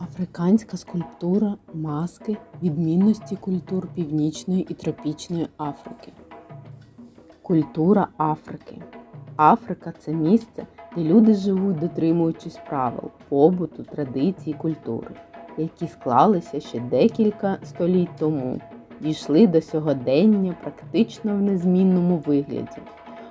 Африканська скульптура маски відмінності культур Північної і Тропічної Африки. Культура Африки. Африка це місце, де люди живуть, дотримуючись правил, побуту, традицій, культури, які склалися ще декілька століть тому, дійшли до сьогодення практично в незмінному вигляді.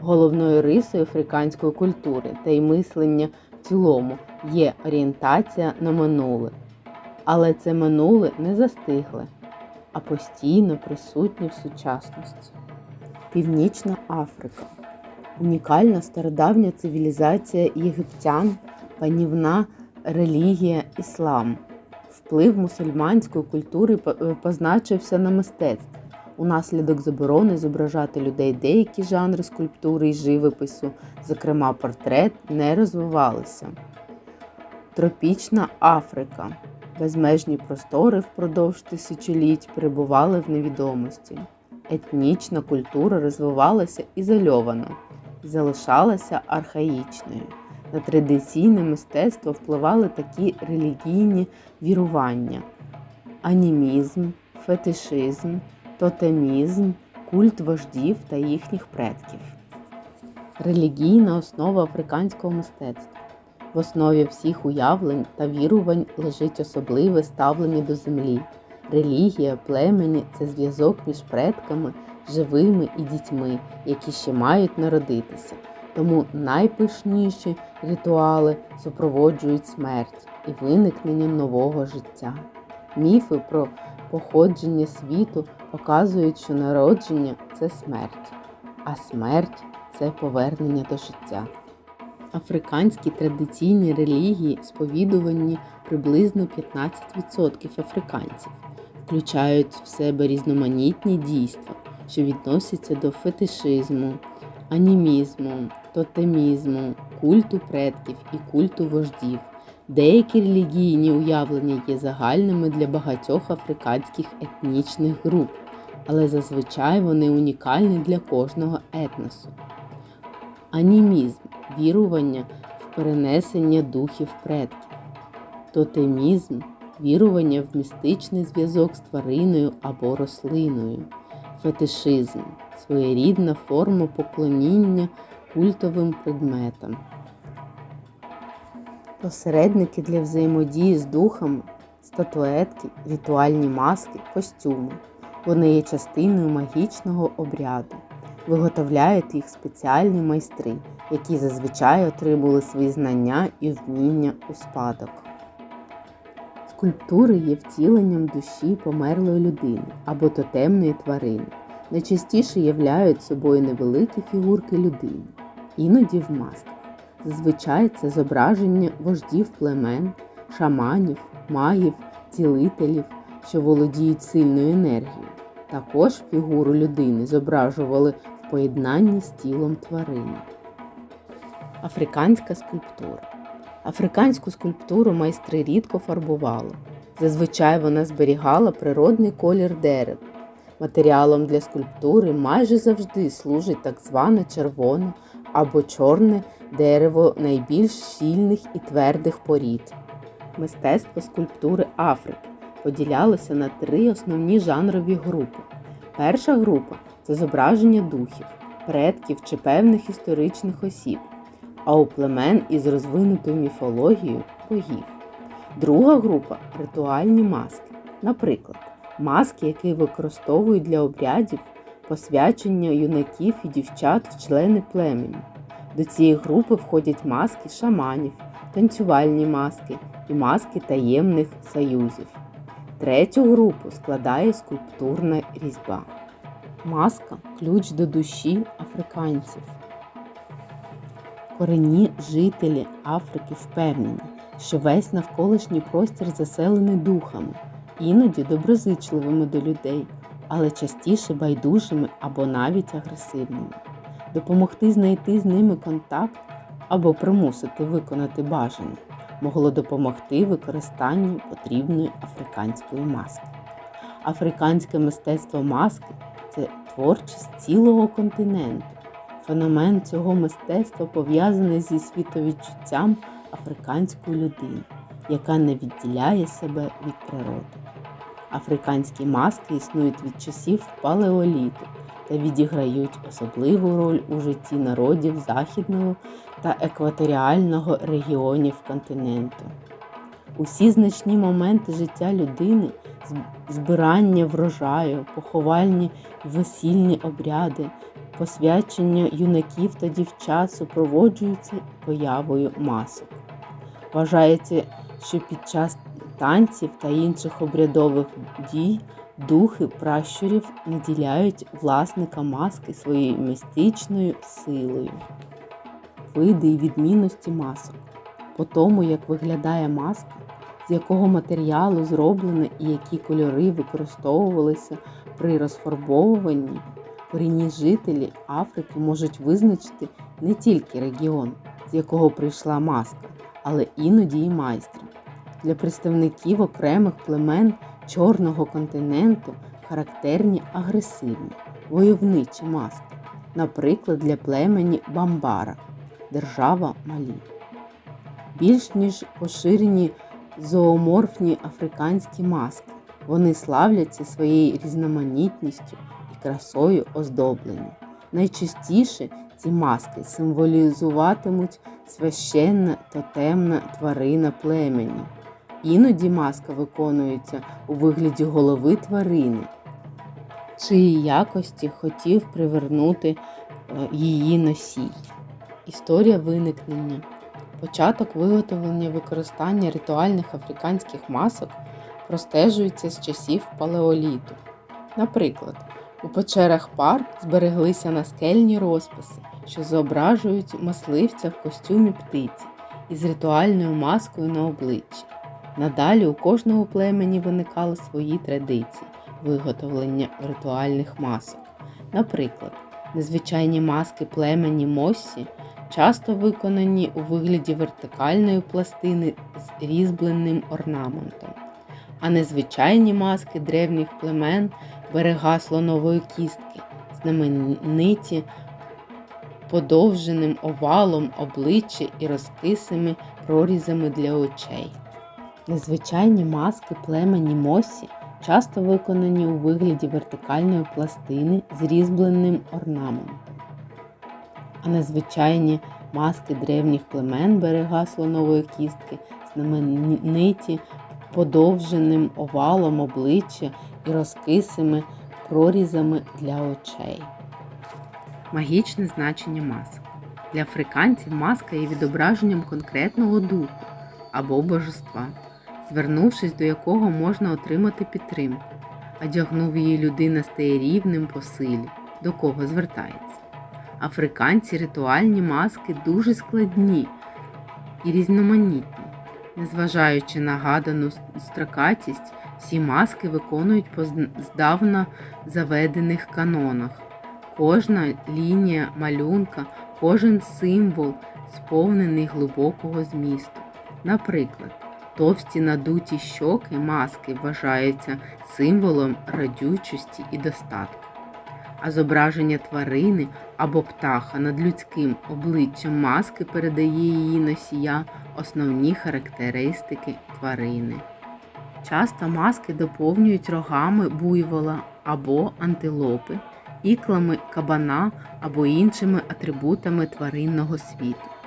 Головною рисою африканської культури та й мислення в цілому є орієнтація на минуле. Але це минуле не застигле, а постійно присутнє в сучасності. Північна Африка унікальна стародавня цивілізація єгиптян, панівна релігія іслам. Вплив мусульманської культури позначився на мистецтві. Унаслідок заборони зображати людей деякі жанри скульптури і живопису, зокрема портрет, не розвивалися. Тропічна Африка. Безмежні простори впродовж тисячоліть перебували в невідомості. Етнічна культура розвивалася ізольовано залишалася архаїчною. На традиційне мистецтво впливали такі релігійні вірування: анімізм, фетишизм, тотемізм, культ вождів та їхніх предків. Релігійна основа африканського мистецтва. В основі всіх уявлень та вірувань лежить особливе ставлення до землі. Релігія, племені це зв'язок між предками, живими і дітьми, які ще мають народитися. Тому найпишніші ритуали супроводжують смерть і виникнення нового життя. Міфи про походження світу показують, що народження це смерть, а смерть це повернення до життя. Африканські традиційні релігії сповідувані приблизно 15% африканців, включають в себе різноманітні дійства, що відносяться до фетишизму, анімізму, тотемізму, культу предків і культу вождів. Деякі релігійні уявлення є загальними для багатьох африканських етнічних груп, але зазвичай вони унікальні для кожного етносу. Анімізм вірування в перенесення духів предків, тотемізм вірування в містичний зв'язок з твариною або рослиною, фетишизм своєрідна форма поклоніння культовим предметам. Посередники для взаємодії з духами, статуетки, ритуальні маски, костюми. Вони є частиною магічного обряду. Виготовляють їх спеціальні майстри, які зазвичай отримали свої знання і вміння у спадок. Скульптури є втіленням душі померлої людини або тотемної тварини. Найчастіше являють собою невеликі фігурки людини, іноді в масках. Зазвичай це зображення вождів племен, шаманів, магів, цілителів, що володіють сильною енергією. Також фігуру людини зображували в поєднанні з тілом тварини. Африканська скульптура. Африканську скульптуру майстри рідко фарбували. Зазвичай вона зберігала природний колір дерев. Матеріалом для скульптури майже завжди служить так зване червоне або чорне дерево найбільш щільних і твердих порід. Мистецтво скульптури Африки поділялося на три основні жанрові групи. Перша група це зображення духів, предків чи певних історичних осіб, а у племен із розвинутою міфологією богів. Друга група ритуальні маски, наприклад, маски, які використовують для обрядів посвячення юнаків і дівчат в члени племені. До цієї групи входять маски шаманів, танцювальні маски і маски таємних союзів. Третю групу складає скульптурна різьба. Маска ключ до душі африканців. Корінні жителі Африки впевнені, що весь навколишній простір заселений духами, іноді доброзичливими до людей, але частіше байдужими або навіть агресивними. Допомогти знайти з ними контакт або примусити виконати бажане могло допомогти використанню потрібної африканської маски. Африканське мистецтво маски це творчість цілого континенту. Феномен цього мистецтва пов'язаний зі світовідчуттям африканської людини. яка не відділяє себе від природи. Африканські маски існують від часів палеоліту та відіграють особливу роль у житті народів західного та екваторіального регіонів континенту. Усі значні моменти життя людини збирання врожаю, поховальні весільні обряди, посвячення юнаків та дівчат супроводжуються появою масок. Вважається, що під час танців та інших обрядових дій духи пращурів наділяють власника маски своєю містичною силою. Види і відмінності масок. По тому, як виглядає маска, з якого матеріалу зроблена і які кольори використовувалися при розфарбовуванні, корінні жителі Африки можуть визначити не тільки регіон, з якого прийшла маска, але іноді і майстра. Для представників окремих племен Чорного континенту характерні агресивні, войовничі маски, наприклад, для племені Бамбара, держава Малі. Більш ніж поширені зооморфні африканські маски. Вони славляться своєю різноманітністю і красою оздоблення. Найчастіше ці маски символізуватимуть священна тотемна тварина племені. Іноді маска виконується у вигляді голови тварини, чиї якості хотів привернути е, її носій. Історія виникнення. Початок виготовлення використання ритуальних африканських масок простежується з часів палеоліту. Наприклад, у печерах пар збереглися наскельні розписи, що зображують мисливця в костюмі птиці із ритуальною маскою на обличчі. Надалі у кожного племені виникали свої традиції виготовлення ритуальних масок. Наприклад, незвичайні маски племені Моссі часто виконані у вигляді вертикальної пластини з різьбленим орнаментом, а незвичайні маски древніх племен берега слонової кістки, знамениті подовженим овалом обличчя і розкисими прорізами для очей. Незвичайні маски племені Мосі часто виконані у вигляді вертикальної пластини з різьбленим орнаментом а незвичайні маски древніх племен берега слонової кістки, знамениті подовженим овалом обличчя і розкисими прорізами для очей. Магічне значення масок. Для африканців маска є відображенням конкретного духу або божества, звернувшись до якого можна отримати підтримку, одягнув її людина стає рівним по силі, до кого звертається. Африканці ритуальні маски дуже складні і різноманітні. Незважаючи на гадану строкатість, всі маски виконують по здавна заведених канонах. Кожна лінія малюнка, кожен символ сповнений глибокого змісту. Наприклад, товсті надуті щоки маски вважаються символом радючості і достатку а зображення тварини або птаха над людським обличчям маски передає її носія основні характеристики тварини. Часто маски доповнюють рогами буйвола або антилопи, іклами кабана або іншими атрибутами тваринного світу.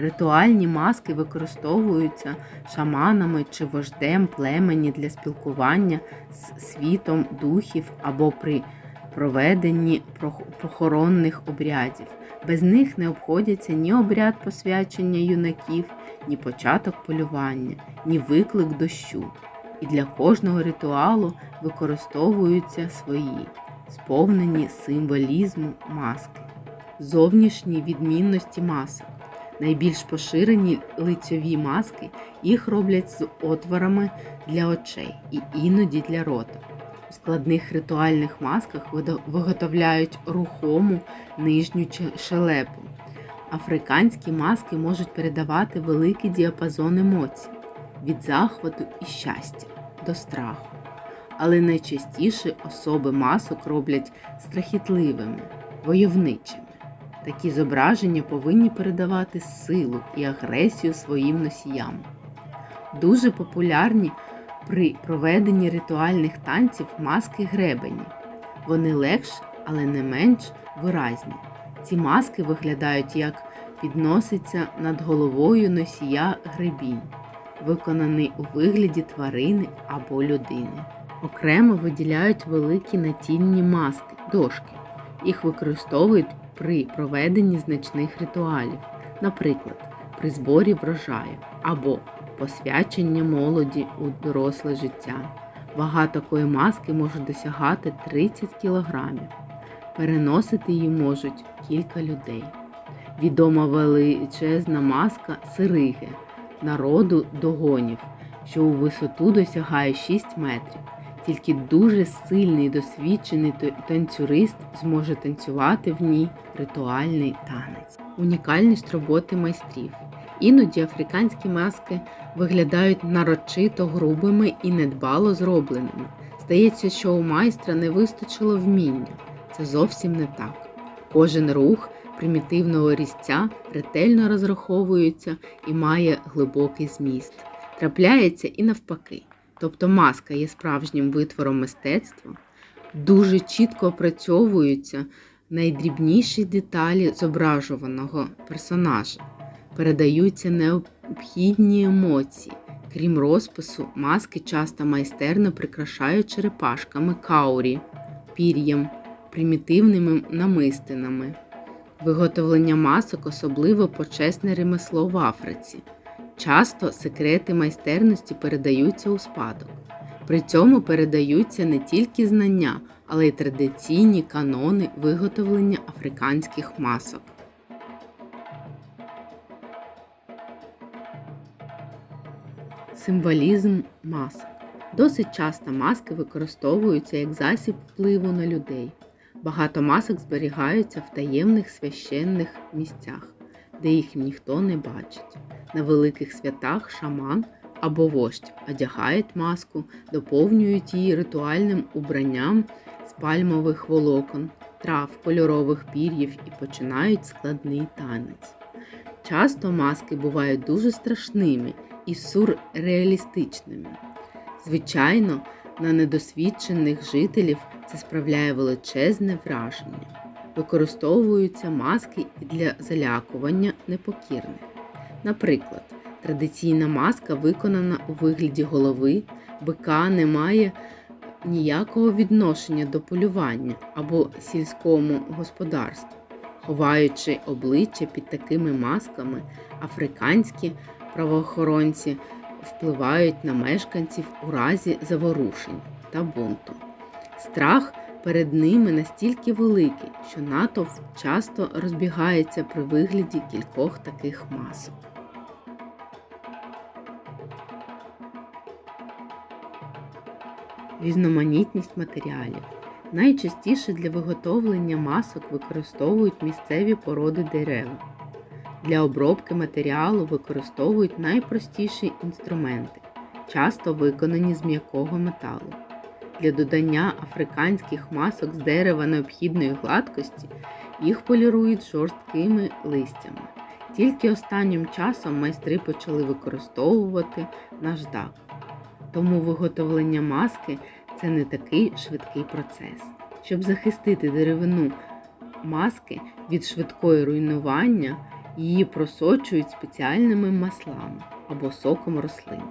Ритуальні маски використовуються шаманами чи вождем племені для спілкування з світом духів або при проведенні похоронних обрядів. Без них не обходяться ні обряд посвячення юнаків, ні початок полювання, ні виклик дощу. І для кожного ритуалу використовуються свої, сповнені символізму маски, зовнішні відмінності масок. Найбільш поширені лицьові маски їх роблять з отворами для очей і іноді для рота. У складних ритуальних масках виготовляють рухому нижню шелепу. Африканські маски можуть передавати великий діапазон емоцій від захвату і щастя до страху. Але найчастіше особи масок роблять страхітливими, войовничими. Такі зображення повинні передавати силу і агресію своїм носіям. Дуже популярні при проведенні ритуальних танців маски гребені. Вони легші, але не менш виразні. Ці маски виглядають як підноситься над головою носія гребінь, виконаний у вигляді тварини або людини. Окремо виділяють великі натільні маски, дошки. Їх використовують при проведенні значних ритуалів, наприклад, при зборі врожаю або посвячення молоді у доросле життя. Вага такої маски може досягати 30 кг. Переносити її можуть кілька людей. Відома величезна маска сириги, народу догонів, що у висоту досягає 6 метрів. Тільки дуже сильний досвідчений танцюрист зможе танцювати в ній ритуальний танець. Унікальність роботи майстрів. Іноді африканські маски виглядають нарочито грубими і недбало зробленими. Здається, що у майстра не вистачило вміння. Це зовсім не так. Кожен рух примітивного різця ретельно розраховується і має глибокий зміст. Трапляється і навпаки. Тобто маска є справжнім витвором мистецтва, дуже чітко опрацьовуються найдрібніші деталі зображуваного персонажа, передаються необхідні емоції. Крім розпису, маски часто майстерно прикрашають черепашками каурі, пір'ям, примітивними намистинами. Виготовлення масок особливо почесне ремесло в Африці. Часто секрети майстерності передаються у спадок. При цьому передаються не тільки знання, але й традиційні канони виготовлення африканських масок. Символізм масок. Досить часто маски використовуються як засіб впливу на людей. Багато масок зберігаються в таємних священних місцях, де їх ніхто не бачить. На великих святах шаман або вождь одягають маску, доповнюють її ритуальним убранням з пальмових волокон, трав, кольорових пір'їв і починають складний танець. Часто маски бувають дуже страшними і сюрреалістичними. Звичайно, на недосвідчених жителів це справляє величезне враження. Використовуються маски і для залякування непокірних. Наприклад, традиційна маска виконана у вигляді голови, бика не має ніякого відношення до полювання або сільському господарству. Ховаючи обличчя під такими масками, африканські правоохоронці впливають на мешканців у разі заворушень та бунту. Страх перед ними настільки великий, що натовп часто розбігається при вигляді кількох таких масок. Різноманітність матеріалів. Найчастіше для виготовлення масок використовують місцеві породи дерев. Для обробки матеріалу використовують найпростіші інструменти, часто виконані з м'якого металу. Для додання африканських масок з дерева необхідної гладкості їх полірують жорсткими листями. Тільки останнім часом майстри почали використовувати наждак. Тому виготовлення маски це не такий швидкий процес. Щоб захистити деревину маски від швидкої руйнування, її просочують спеціальними маслами або соком рослин.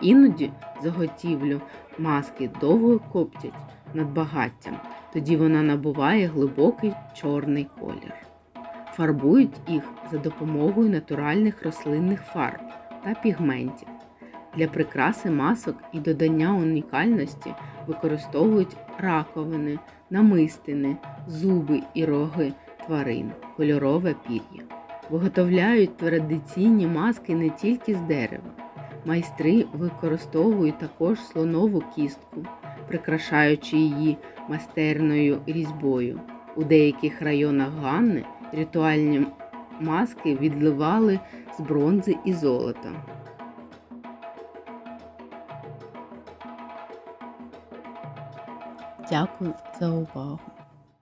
Іноді заготівлю маски довго коптять над багаттям, тоді вона набуває глибокий чорний колір. Фарбують їх за допомогою натуральних рослинних фарб та пігментів. Для прикраси масок і додання унікальності використовують раковини, намистини, зуби і роги тварин, кольорове пір'я. Виготовляють традиційні маски не тільки з дерева. Майстри використовують також слонову кістку, прикрашаючи її майстерною різьбою. У деяких районах Ганни ритуальні маски відливали з бронзи і золота. Дякую за увагу!